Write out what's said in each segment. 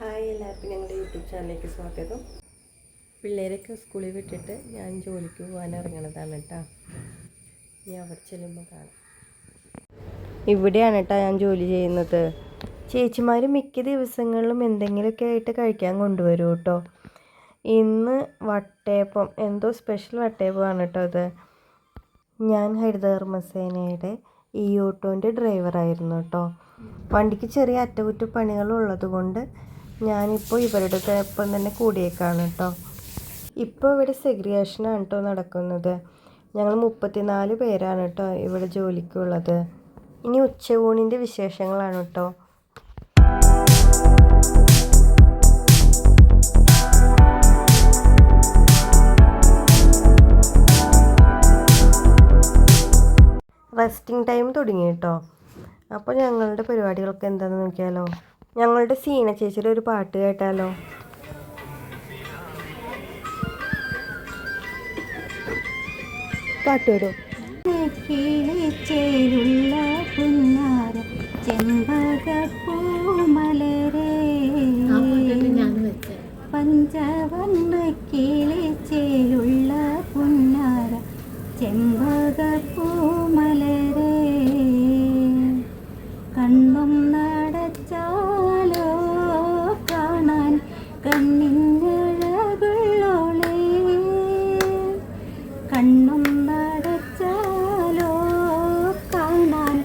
Hi എല്ലാവർക്കും ഞങ്ങളുടെ YouTube ചാനലിലേക്ക് സ്വാഗതം. പിള്ളേരൊക്കെ സ്കൂളിൽ വിട്ടിട്ട് ഞാൻ ജോലിക്ക് പോകാൻ ഇറങ്ങണതാണ് കേട്ടോ. ഇനി അവിടെ ചെല്ലുമ്പോൾ കാണാം. ഇവിടെയാണ് കേട്ടോ ഞാൻ ജോലി ചെയ്യുന്നത്. ചേച്ചിമാർ മിക്ക ദിവസങ്ങളിലും എന്തെങ്കിലുമൊക്കെ ആയിട്ട് കഴിക്കാൻ കൊണ്ടുവരും കേട്ടോ. ഇന്ന് വട്ടയപ്പം എന്തോ സ്പെഷ്യൽ വട്ടയപ്പമാണ് കേട്ടോ അത്. ഞാൻ ഹരിതകർമ്മസേനയുടെ ഈ ഓട്ടോന്റെ ഡ്രൈവറായിരുന്നു കേട്ടോ. വണ്ടിക്ക് ചെറിയ അറ്റകുറ്റപ്പണികളുള്ളത് കൊണ്ട് ഞാനിപ്പോൾ ഇവരുടെ ഒപ്പം തന്നെ കൂടിയേക്കാണ് കേട്ടോ ഇപ്പോൾ ഇവിടെ സെഗ്രിയേഷനാണ് കേട്ടോ നടക്കുന്നത്. ഞങ്ങൾ മുപ്പത്തിനാല് പേരാണ് കേട്ടോ ഇവിടെ ജോലിക്കുള്ളത്. ഇനി ഉച്ചയൂണിന്റെ വിശേഷങ്ങളാണ് കേട്ടോ റെസ്റ്റിംഗ് ടൈം തുടങ്ങി കേട്ടോ അപ്പോൾ ഞങ്ങളുടെ പരിപാടികൾക്ക് എന്താണെന്ന് നോക്കിയാലോ? ഞങ്ങളുടെ സീന ചേച്ചിയുടെ ഒരു പാട്ട് കേട്ടാലോ? പാട്ട് വരും. കിളിച്ചേലുള്ള പുന്നാര ചെമ്പകപ്പൂമലരേ പഞ്ചവർണ പുന്നാര ചെമ്പകപ്പൂമലരേ കണ്ണും നടച്ചാലോ കാണാൻ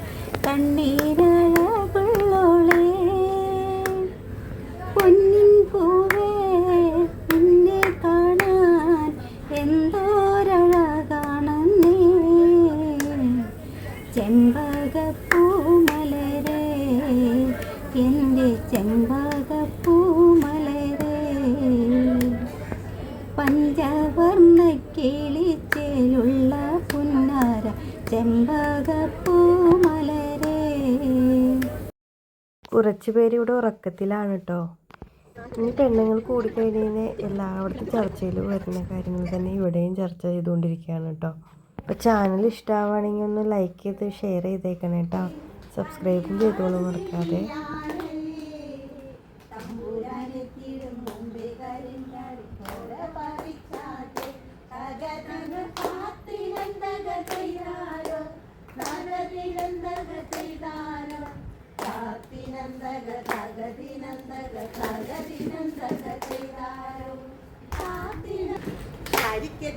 കണ്ണീരഴകുള്ളോളേ പൊന്നിൻ പൂവേ നിന്നെ കാണാൻ എന്തോരഴകാണെന്നേ ചെമ്പകപ്പൂമലരേ എന്റെ ചെമ്പകപ്പൂമലരേ പഞ്ചവർണ കിളിച്ചേലുള്ള പുന്നാര ചെമ്പകപ്പൂമലരേ കുറച്ച് പേര് ഇവിടെ ഉറക്കത്തിലാണ് കേട്ടോ ഇനി പെണ്ണുങ്ങൾ കൂടിക്കഴിഞ്ഞാൽ എല്ലായിടത്തും ചർച്ചയിൽ വരുന്ന കാര്യങ്ങൾ തന്നെ ഇവിടെയും ചർച്ച ചെയ്തുകൊണ്ടിരിക്കുകയാണ് കേട്ടോ അപ്പോൾ ചാനൽ ഇഷ്ടമാവുകയാണെങ്കിൽ ഒന്ന് ലൈക്ക് ചെയ്ത് ഷെയർ ചെയ്തേക്കണം കേട്ടോ സബ്സ്ക്രൈബും ചെയ്തോളൂ മറക്കാതെ.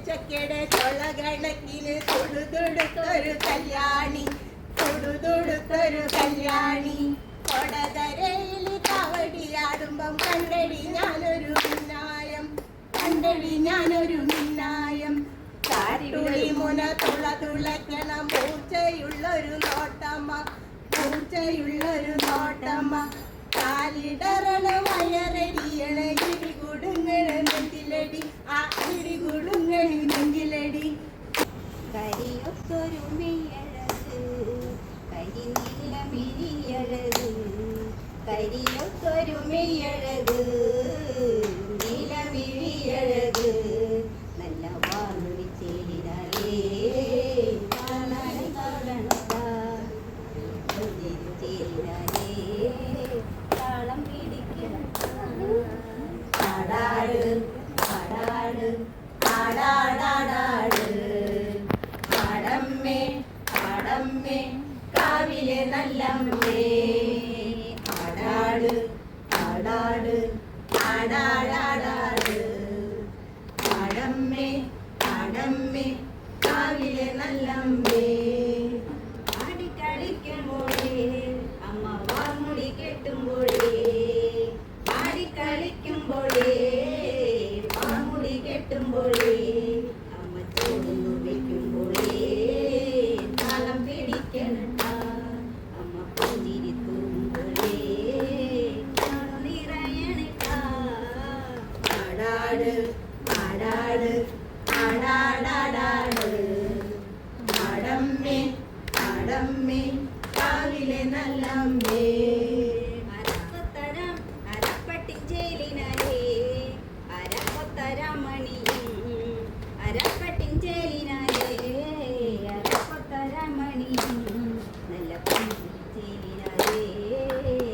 ചക്കയുടെ ചൊളകണക്കിന് തൊടുതൊടുത്തൊരു കല്യാണി തൊടുതൊടുത്തൊരു കല്യാണി. കൊടകരയിൽ കവടിയാടുമ്പം കണ്ടടി ഞാനൊരു മിന്നായം കണ്ടടി ഞാനൊരു മിന്നായം. കാട്ടുളി മുന തുള തുളയ്ക്കണം പൂച്ചയുള്ളൊരു നോട്ടമ്മ പൂച്ചയുള്ളൊരു നോട്ടമ്മ. കാലിടറണ വയറരിയണ ഇടി കുടുങ്ങണ നെഞ്ചിലടി ആ ഇടി കുടുങ്ങണ നെഞ്ചിലടി കരിയൊത്തൊരു മെയ്യഴക് കരിനീല മിഴിയഴക്. കരിയൊത്തൊരു മെയ്യഴക് ആടമ്മേ ആടമ്മേ കാവിലെ നല്ലമ്മേ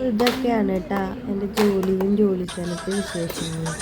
ഇതൊക്കെയാണ് കേട്ടാ എന്റെ ജോലിയും ജോലി സ്ഥലത്തെ വിശേഷങ്ങൾ.